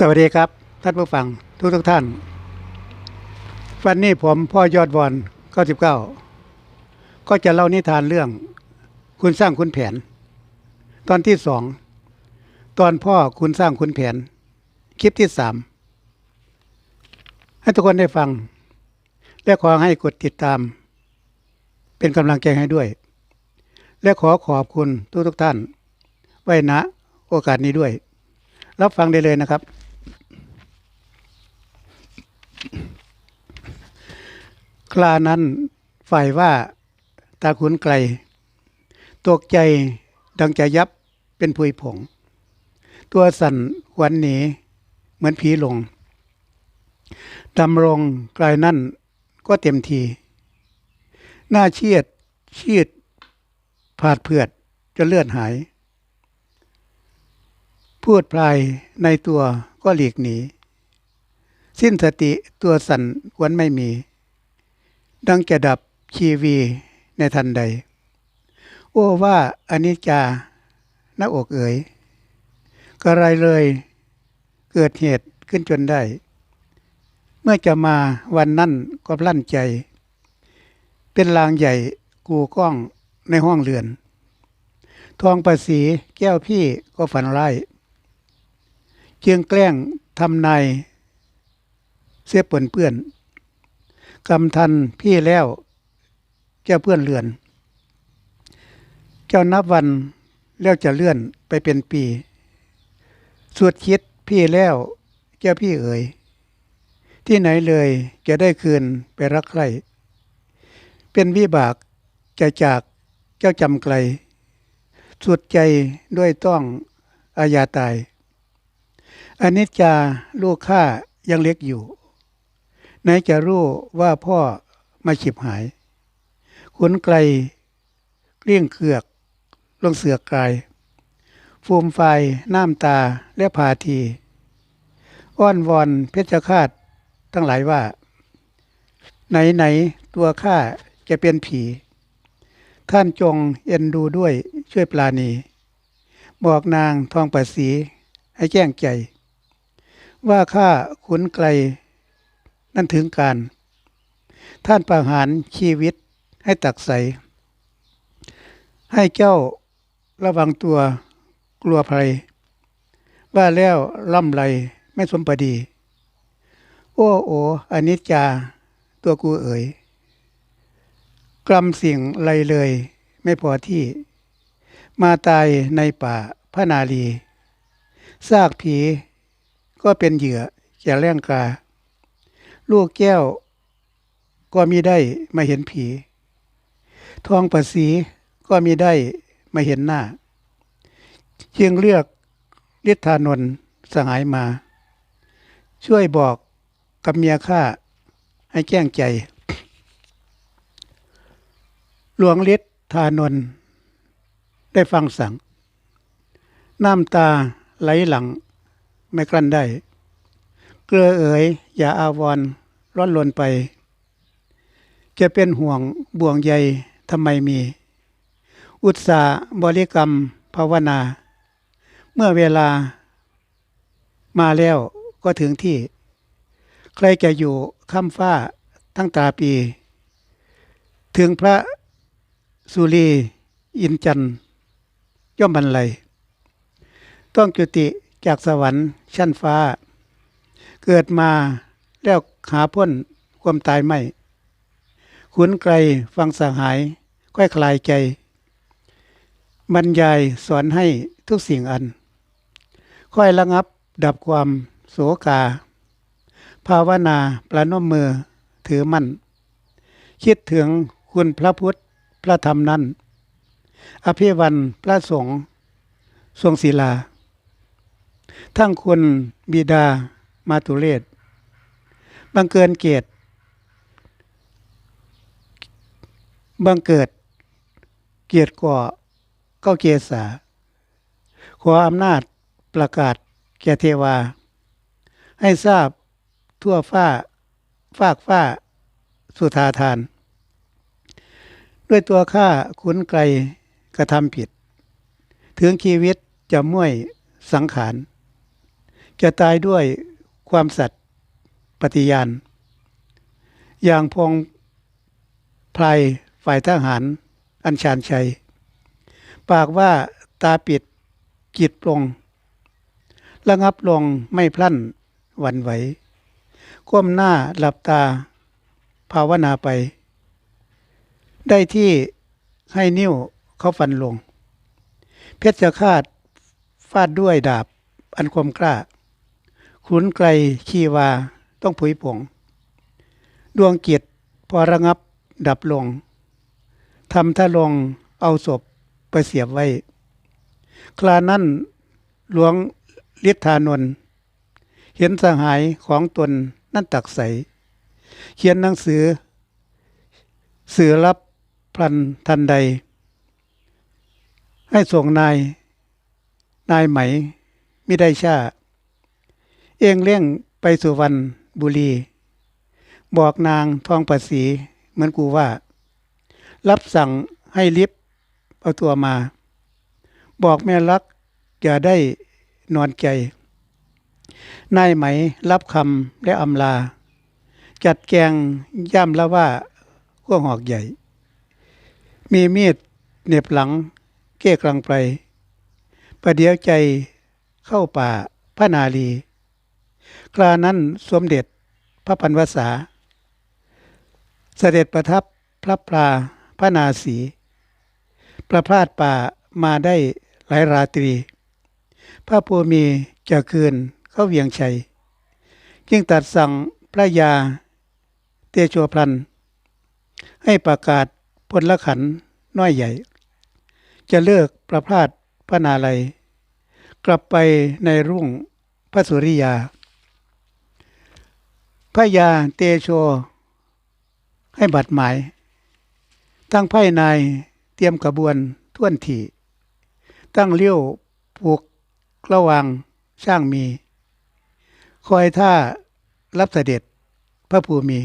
สวัสดีครับท่านผู้ฟังทุกทุกท่าน วันนี้ผมพ่อยอดวอน99 ก็จะเล่านิทานเรื่อง คุณสร้างคุณแผน ตอนที่สอง ตอนพ่อคุณสร้างคุณแผน คลิปที่สามให้ทุกคนได้ฟัง และขอให้กดติดตาม เป็นกำลังใจให้ด้วย และขอขอบคุณทุกทุกท่าน ไว้ณโอกาสนี้ด้วย รับฟังได้เลยนะครับ คลานั้นฝ่ายว่าตาขุนไกล ตกใจดังจะยับเป็นผุยผง ตัวสั่นหวันหนีเหมือนผีหลงดำรงไกลนั่นก็เต็มที หน้าเชียดชีดผาดเผือดจนเลือดหาย พูดพลายในตัวก็หลีกหนี สิ้นสติตัวสั่นหวนไม่มี ดังจะดับชีวีในทันใด โอ้ว่าอนิจจาหน้าอกเอ๋ยกระไรเลยเกิดเหตุขึ้นจนได้ เมื่อจะมาวันนั้นก็ลั่นใจ เป็นลางใหญ่กูก้องในห้องเรือน ทองประสีแก้วพี่ก็ฝันไร้เจียงแกล้งทำนายเสียเปื่อนเปื้อน กำทันพี่แล้ว เจ้าเพื่อนเลือน เจ้านับวันแล้วจะเลื่อนไปเป็นปี สวดคิดพี่แล้ว เจ้าพี่เอ๋ยที่ไหนเลยจะได้คืนไปรักใครเป็นวิบากจะจากเจ้าจำไกล สุดใจด้วยต้องอาญาตายอนิจจาลูกข้ายังเล็กอยู่ ไหนจะรู้ว่าพ่อมาฉิบหายขนไกลเกลี้ยงเกือก ลงเสือกกายฟูมไฟน้ำตาและพาที อ้อนวอนเพชฌฆาตทั้งหลายว่า ไหนไหนตัวข้าจะเป็นผี ท่านจงเอ็นดูด้วยช่วยปลาณีบอกนางทองประสีให้แจ้งใจ ว่าข้าขุนไกล นั่นถึงการ ท่านประหารชีวิตให้ตักใส ให้เจ้าระวังตัวกลัวภัย ว่าแล้วล่ำไรไม่สมปดี โอ้โออนิจจา ตัวกูเอ๋ยกรรมสิ่งไรเลย ไม่พอที่ มาตายในป่าพระนาลีซากผีก็เป็นเหยื่อแก่แรงกา ลูกแก้ว ก็มีได้มาเห็นผี ทองประสีก็มีได้มาเห็นหน้าจึงเลือกฤทธานนท์สหายมา ช่วยบอกกับเมียข้าให้แจ้งใจ หลวงฤทธานนท์ได้ฟังสั่ง น้ำตาไหลหลังไม่กลั้นได้ เกลือเอ๋ยอย่าอาวรร้อนลนไป จะเป็นห่วงบ่วงใยทำไมมี อุตสาบริกรรมภาวนา เมื่อเวลา มาแล้วก็ถึงที่ ใครจะอยู่ข้ามฟ้าทั้งตาปี ถึงพระสุรีอินจันย่อมบรรลัย ต้องจุติจากสวรรค์ชั้นฟ้า เกิดมาแล้วหาพ้นความตายไม่ขุนไกลฟังสหายค่อยคลายใจ บรรยายสอนให้ทุกสิ่งอัน ค่อยระงับดับความโศกา ภาวนาประนมมือถือมั่น คิดถึงคุณพระพุทธพระธรรมนั้น อภิวันพระสงฆ์ทรงศิลา ทั้งคุณบิดา มาตุเลศบังเกินเกียรติบังเกิด เกียรติก่อเก้าเกษาขออำนาจประกาศแก่เทวา ให้ทราบทั่วฟ้าฟากฟ้าสุธาทาน ด้วยตัวข้าขุนไกลกระทำผิด ถึงชีวิตจะม่วยสังขาร จะตายด้วย ความสัตย์ปฏิญาณ อย่างพงไพรฝ่ายทหาร อัญชานชัย ปากว่าตาปิดจิตปลงระงับลงไม่พลั่นหวันไหว ก้มหน้าหลับตา ภาวนาไป ได้ที่ให้นิ้วเขาฟันลง เพชฌฆาตฟาดด้วยดาบอันคมกล้า ขุนไกลขีวาต้องผุยผง ดวงเกียร์พอระงับดับลงทำท่าลงเอาศพไปเสียบไว้ คลานั้นหลวงฤทธานนท์เห็นสหายของตนนั่นตักใส เขียนหนังสือ สื่อรับพลันทันใด ให้ส่งนาย นายไหมไม่ได้ชา เองเร่งไปสุวรรณบุรี บอกนางทองประสีเหมือนกูว่า รับสั่งให้ลิฟต์เอาตัวมา บอกแม่รักอย่าได้นอนใจนายไหมรับคำและอำลา จัดแกงย่ำแล้วว่าขั้วหอกใหญ่ มีมีดเหน็บหลัง เก้กลังไปประเดี๋ยวใจเข้าป่าพระนาลี ครานั้นสมเด็จพระพันวษา เสด็จประทับพระปลาพระนาสีประพาสป่ามาได้หลายราตรี พระภูมิจะคืนเข้าเวียงชัย จึงตัดสั่งพระยาเตโชพลัน ให้ประกาศพลขันน้อยใหญ่ จะเลิกประพาสพระนาลัย กลับไปในรุ่งพระสุริยา พระยาเตโช ให้บัดหมาย ตั้งไพ่นายเตรียมกระบวนท่วนทีตั้งเลี้ยวผูกระวังช่างมี คอยท่ารับเสด็จพระภูมิ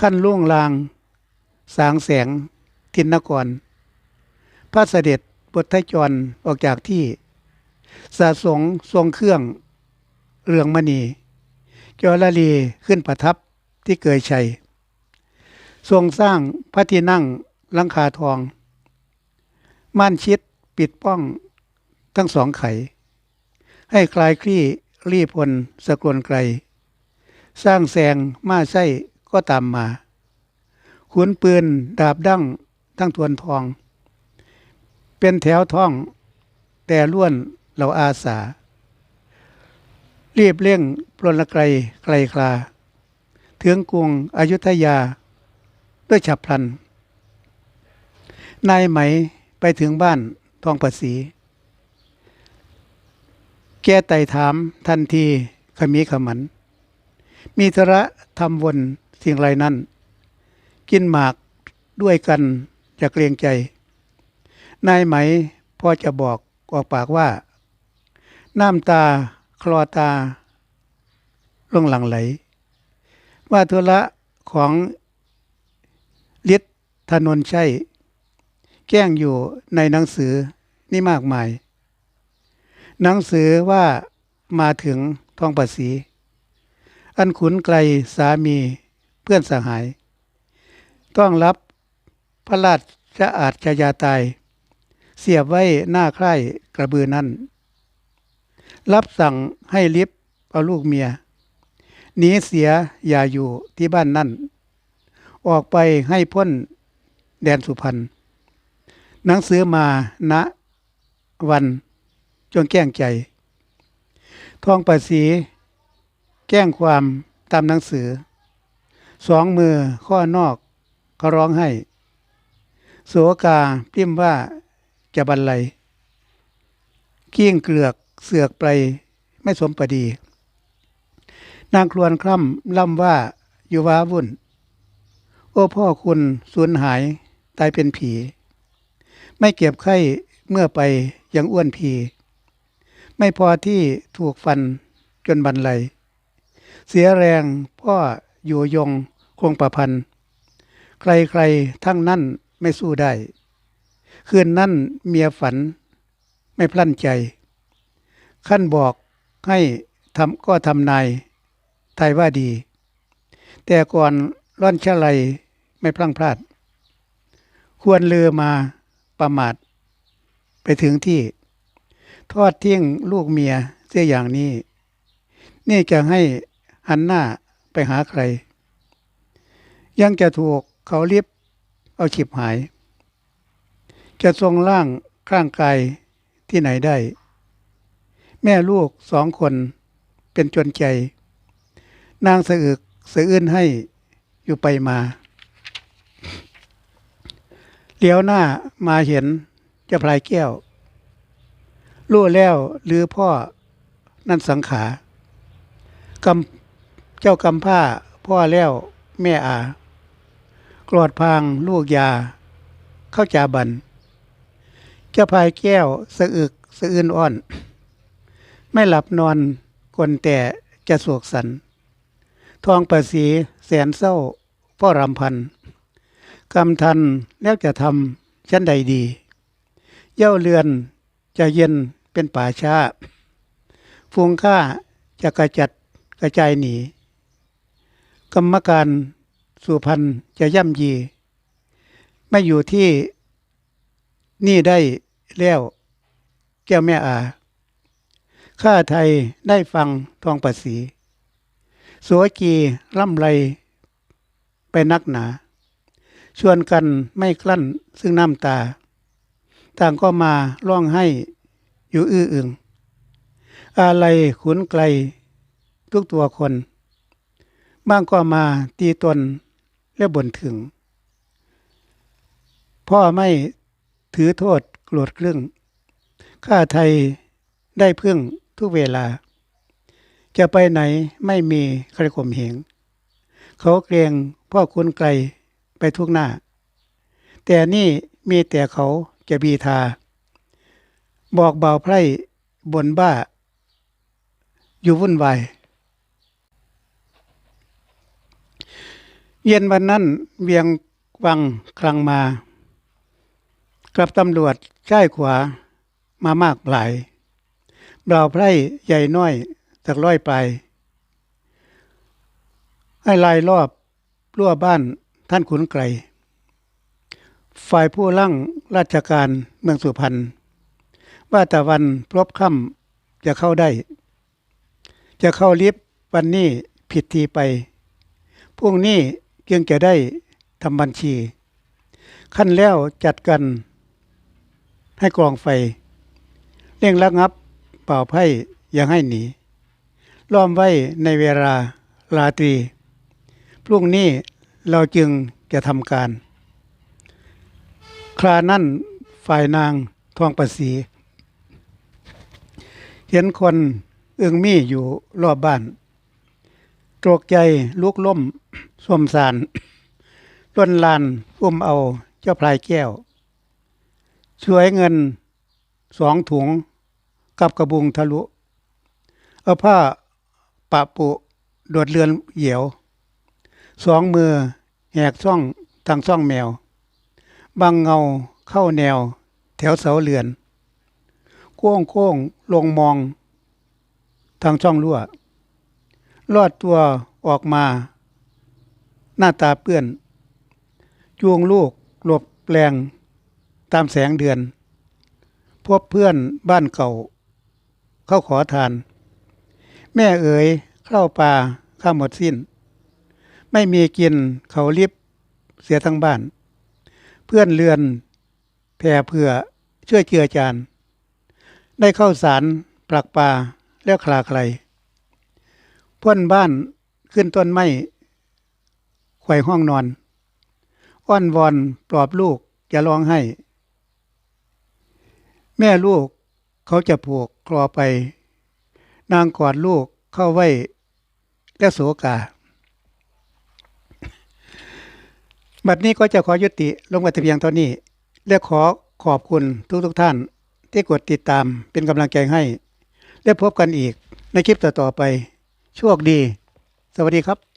ขั้นล่วงลาง สางแสงทินนกร พระเสด็จบทไทจรออกจากที่สะสงทรงเครื่องเรืองมณี จอละลีขึ้นประทับที่เกยชัย ทรงสร้างพระที่นั่งลังคาทอง ม่านชิดปิดป้องทั้งสองไข ให้คลายคลี่รีพลสกลไกล สร้างแสงม้าไส้ก็ตามมา ขุนปืนดาบดั้งทั้งทวนทอง เป็นแถวท่อง แต่ล้วนเราอาสา รีบเร่งปรนไกลไกลคลาเถึงกรุงอยุธยา ด้วยฉับพลัน นายไหมไปถึงบ้านทองประสีแกไต่ถามทันทีขมีขมัน มีธระทำวนสิ่งไรนั้นกินหมากด้วยกันจะเกรงใจ นายไหมพอจะบอกออกปากว่า น้ำตา คลอตา ลงหลังไหล ว่าธุระของฤทธนนท์ใช่แกล้งอยู่ในหนังสือนี่มากมาย หนังสือว่ามาถึงทองประสี อันขุนไกลสามีเพื่อนสหาย ต้องรับพระราชอาจจะยาตาย เสียบไว้หน้าใคร่กระบือนั่น รับสั่งให้ลิฟเอาลูกเมีย หนีเสียอย่าอยู่ที่บ้านนั่น ออกไปให้พ้นแดนสุพรรณหนังสือมาณวันจงแกล้งใจทองประสีแกล้งความตามหนังสือ สองมือข้อนอกเขาร้องให้ โสกาพิมพ์ว่าจะบรรลัยกี้ยงเกลือกเสือกไปไม่สมประดี นางครวนคร่ำล่ำว่าอยู่ว้าวุ่น โอ้พ่อคุณสูญหายตายเป็นผี ไม่เก็บไข้เมื่อไปยังอ้วนพีไม่พอที่ถูกฟันจนบรรลัยเสียแรงพ่ออยู่ยงคงประพันธ์ ใครๆทั้งนั้นไม่สู้ได้ คืนนั้นเมียฝันไม่พลั่นใจ ขั้นบอกให้ทำก็ทำนาย ทายว่าดี แต่ก่อนร่อนชะไลไม่พลั้งพลาด ควรเลือมาประมาท ไปถึงที่ ทอดทิ้งลูกเมียเสียอย่างนี้ นี่จะให้หันหน้าไปหาใคร ยังจะถูกเขาลิบเอาฉิบหาย จะทรงร่างข้างกายที่ไหนได้ แม่ลูกสองคนเป็นจนใจ นางสะอึกสะอื้นให้อยู่ไปมา เลี้ยวหน้ามาเห็นเจะพลายแก้วรู้แล้วหรือพ่อนั่นสังขากำเจ้ากำผ้าพ่อแล้วแม่อากรอดพางลูกยา เข้าจาบัน เจ้าพายแก้วสะอึกสะอื้นอ้อน ไม่หลับนอนกลแต่จะโศกสัน ทองประสีแสนเศร้าพ่อรำพันกำทันแล้วจะทำชั้นใดดี เย้าเรือนจะเย็นเป็นป่าช้าฟูงข้าจะกระจัดกระจายหนี กรรมการสุพรรณจะย่ำยี ไม่อยู่ที่นี่ได้แล้วแก้วแม่อา ข้าไทยได้ฟังทองประสี สัวกีร่ำไรไปนักหนา ชวนกันไม่กลั้นซึ่งน้ำตา ต่างก็มาร้องให้อยู่อื้ออึงอะไรขุนไกล ทุกตัวคน บ้างก็มาตีตนและบ่นถึง พ่อไม่ถือโทษโกรธกลึ่องข้าไทยได้พึ่งทุกเวลา จะไปไหนไม่มีใครข่มเหงเขาเกรงพ่อคุณไกลไปทุกหน้า แต่นี่มีแต่เขาจะบีทา บอกเบาไพร่บนบ้า อยู่วุ่นวายเย็นวันนั้นเวียงวังคลังมา กลับตำรวจใช้ขวามามากหลายเบาไพร่ใหญ่น้อย จากร้อยไป ให้ลายรอบรั่วบ้านท่านขุนไกรฝ่ายผู้ลั่งราชการเมืองสุพรรณว่าแต่วันพรบค่ำจะเข้าได้ จะเข้าลิฟต์วันนี้ผิดทีไปพรุ่งนี้เกียงจะได้ทำบัญชี ขั้นแล้วจัดกันให้กรองไฟ เร่งระงับเป่าไพ่อย่าให้หนี ล้อมไว้ในเวลาราตรี พรุ่งนี้เราจึงจะทำการ ครานั่นฝ่ายนางทองประสี เห็นคนอึงมี่อยู่รอบบ้านตรกใจลุกล่มสวมสารล้นลานอุ้มเอาเจ้าพลายแก้ว ช่วยเงินสองถุงกับกระบุงทะลุ เอาผ้า ปะปุโดดเรือนเหี่ยว สองมือแหกช่องทางช่องแมวบังเงาเข้าแนว แถวเสาเรือนโค้งโค้งลงมอง ทางช่องรั่ว ลอดตัวออกมา หน้าตาเปื้อนจูงลูกหลบแรงตามแสงเดือน พบเพื่อนบ้านเก่า เข้าขอทาน แม่เอ๋ยเข้าป่าข้าหมดสิ้น ไม่มีกินเขาลิบเสียทั้งบ้าน เพื่อนเรือนแผ่เผื่อช่วยเจือจานได้เข้าสารปลักป่าแล้วคลาใครพ่นบ้านขึ้นต้นไม้ไขว่ห้องนอน อ้อนวอนปลอบลูกจะร้องให้ แม่ลูกเขาจะผูกคลอไป นางกอดลูกเข้าไว้และโสกา บัดนี้ก็จะขอยุติลงมาแต่เพียงเท่านี้ และขอขอบคุณทุกทุกท่าน ที่กดติดตามเป็นกำลังใจให้ และพบกันอีกในคลิปต่อๆไป โชคดี สวัสดีครับ